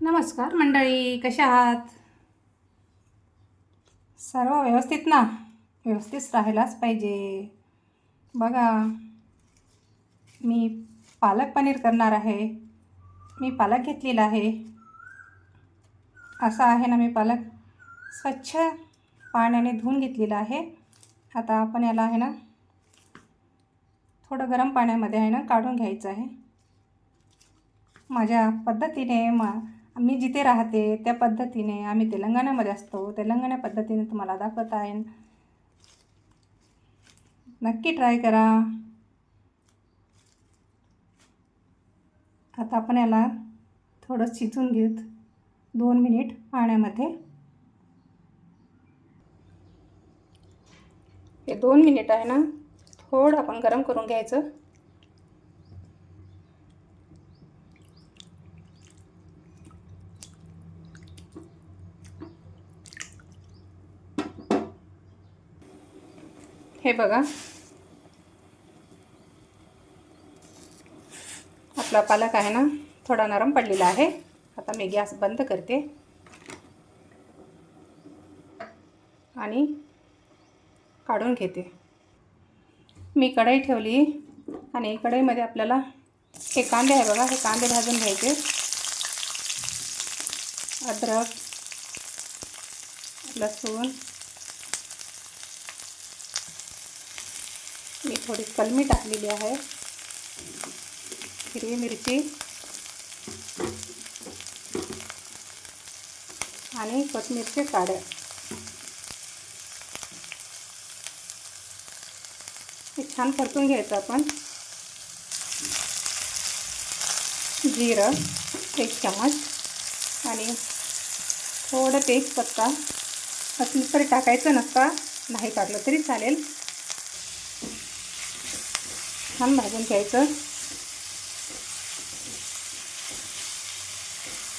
नमस्कार मंडळी कशा आहात? सर्व व्यवस्थित ना? व्यवस्थित राहायलाच पाहिजे. बघा मी पालक पनीर करणार आहे. मी पालक घेतलेला आहे. असा आहे ना मी पालक स्वच्छ पाण्याने धुवून घेतलेला आहे. आता आपण याला आहे ना थोडं गरम पाण्यामध्ये आहे ना काढून घ्यायचं आहे. माझ्या पद्धतीने मा मी जिथे राहते त्या पद्धतीने आम्ही तेलंगणामध्ये असतो. तेलंगणा पद्धतीने तुम्हाला दाखवत आहे. नक्की ट्राय करा. आता आपण याला थोडं शिजून घेऊत. दोन मिनिट पाण्यामध्ये. हे दोन मिनिट आहे ना थोडं आपण गरम करून घ्यायचं. हे बघा. आपला पालक आहे ना थोडा नरम पडलेला आहे. आता मी गॅस बंद करते. आणि काढून घेते. मी कढई ठेवली आणि कढईमध्ये आपल्याला हे कांदे आहे बघा हे कांदे भाजून घ्यायचे. अद्रक लसूण मी थोडी कलमी टाकलेली आहे. हिरवी मिरची. आणि कोथमिरचे काड्या. हे छान परतून घ्यायचं आपण. जिरं एक चमच आणि थोडं तेजपत्ता. असलं तरी टाकायचं नसता. नाही टाकलं तरी चालेल. छान भाजून घ्यायचं.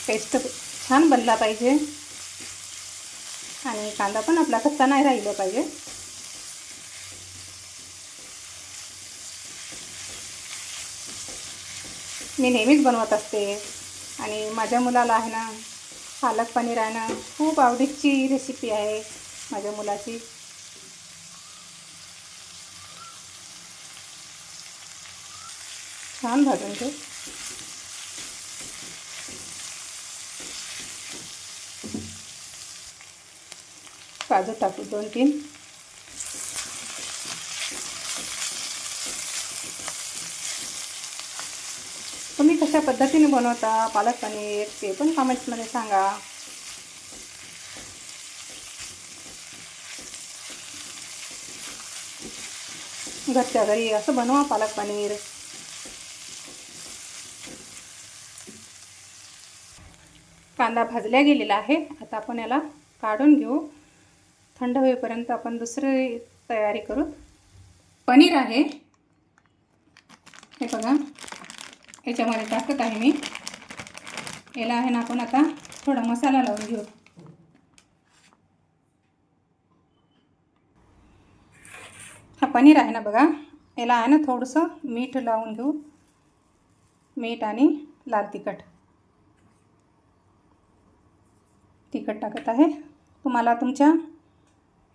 पेस्ट छान बनला पाहिजे. आणि कांदा पण आपला कच्चा नाही राहिला पाहिजे. मी नेहमीच बनवत असते. आणि माझ्या मुलाला आहे ना पालक पनीर आहे ना खूप आवडीची रेसिपी आहे. माझ्या मुलाची. छान भाजून घे काजू टाकू दोन तीन. तुम्ही कशा पद्धतीने बनवता? पालक पनीर ते पण कमेंट्समध्ये सांगा. घरच्या घरी असं बनवा पालक पनीर. कांदा भाजल्या गेलेला आहे. आता आपण याला काढून घेऊ. थंड होईपर्यंत आपण दुसरी तयारी करू. पनीर आहे. हे बघा. याच्यामध्ये टाकत आहे मी. याला आहे ना आपण आता थोडा मसाला लावून घेऊ. हा पनीर आहे ना बघा. याला आहे ना थोडंसं मीठ लावून घेऊ. मीठ आणि लाल तिखट. तिखट टाकत आहे. तुम्हाला तुमच्या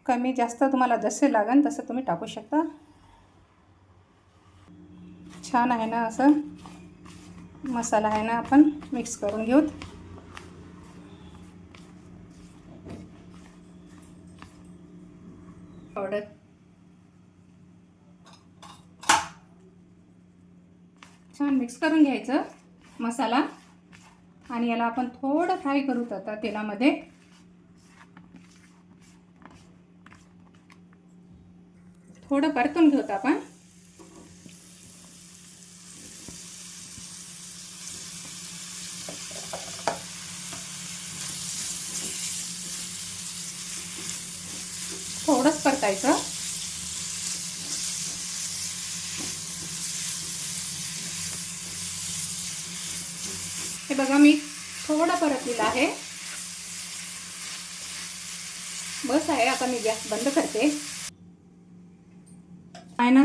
कमी जास्त तुम्हाला जसे लागेल तसं तुम्ही टाकू शकता. छान आहे ना असं? मसाला आहे ना आपण मिक्स करून घेऊत. पावडर छान मिक्स करून घ्यायचं मसाला. आणि याला आपण थोडं फ्राय करू आता तेलामध्ये. थोडं परतून घेऊत आपण. थोडंच परतायचं. दिला आहे. बस आहे आता मी गॅस बंद करते. आहे ना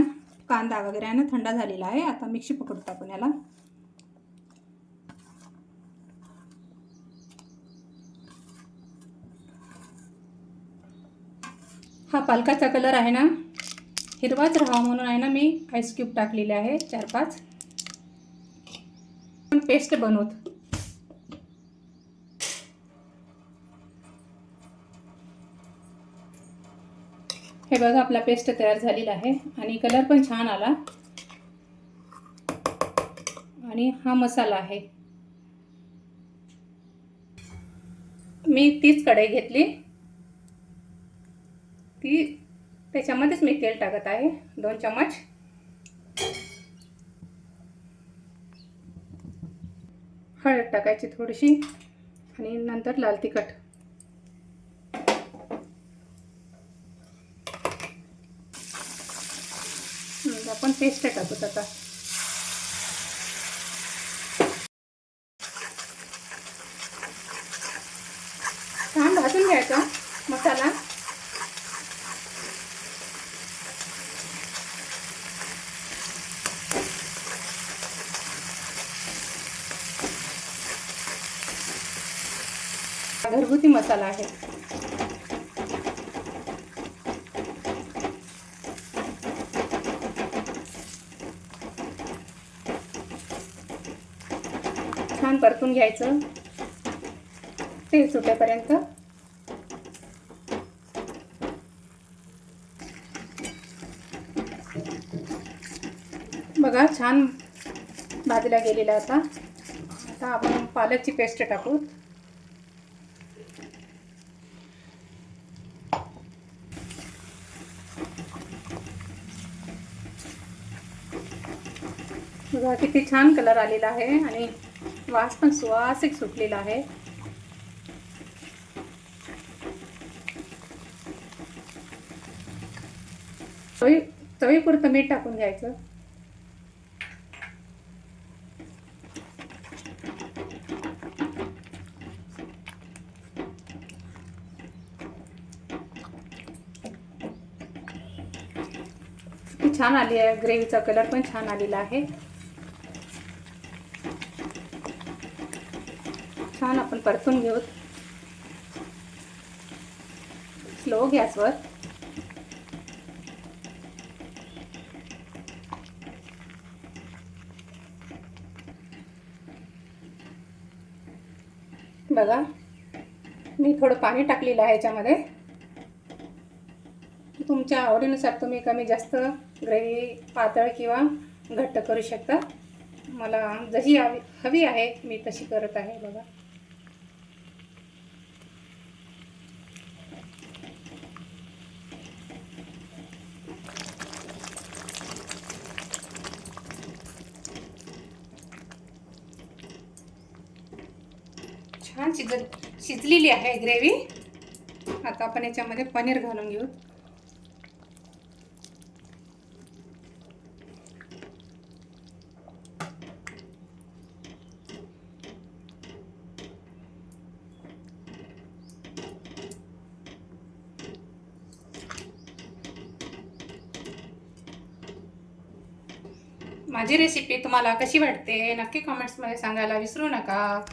कांदा वगैरे आहे ना थंड झालेला आहे. आता मिक्सी पकडतो आपण याला हा पालकाचा कलर आहे ना हिरवाच राहावा म्हणून आहे ना मी आईस क्यूब टाकलेले आहे चार पाच पेस्ट बनवत. हे बघा आपला पेस्ट तयार झालेला आहे आणि कलर पण छान आला. आणि हा मसाला आहे. मी तीच कढई घेतली. ती त्याच्यामध्येच मी तेल टाकत आहे दोन चमच हळद टाकायची थोडीशी आणि नंतर लाल तिखट मग आपण पेस्ट टाकूत आता छान भाजून घ्यायचा मसाला. घरगुती मसाला आहे. छान परतून घ्यायचं. तेल सुटेपर्यंत. बघा छान भाजला गेलेला आता. आता आपण पालकची पेस्ट टाकू. बघा किती छान कलर आलेला आहे आणि वास पण सुवासिक सुटलेला आहे. चवी चवीपुरतं मीठ टाकून घ्यायचं. छान आली आहे. ग्रेव्हीचा कलर पण छान आलेला आहे. छान आपण परतून घेऊ. स्लो गॅसवर बघा मी थोडं पाणी टाकलेलं आहे याच्यामध्ये. तुमच्या आवडीनुसार तुम्ही कमी जास्त ग्रेव्ही पातळ किंवा घट्ट करू शकता. मला जशी हवी हवी आहे मी तशी करत आहे बघा छान शिजत शिजलेली आहे ग्रेव्ही. आता आपण याच्यामध्ये पनीर घालून घेऊ. माझी रेसिपी तुम्हाला कशी वाटते नक्की कमेंट्समध्ये सांगायला विसरू नका.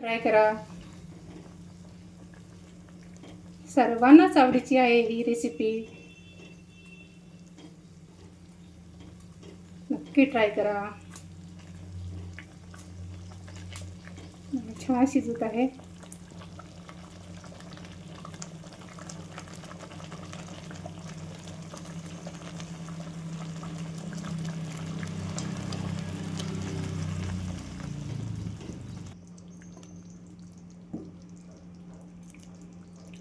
ट्राय करा. सर्वांनाच आवडीची आहे ही रेसिपी नक्की ट्राय करा. छान शिजत आहे.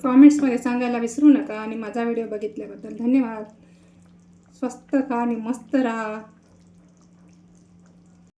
कॉमेंट्समध्ये सांगायला विसरू नका आणि माझा व्हिडिओ बघितल्याबद्दल धन्यवाद. स्वस्त खा आणि मस्त राहा.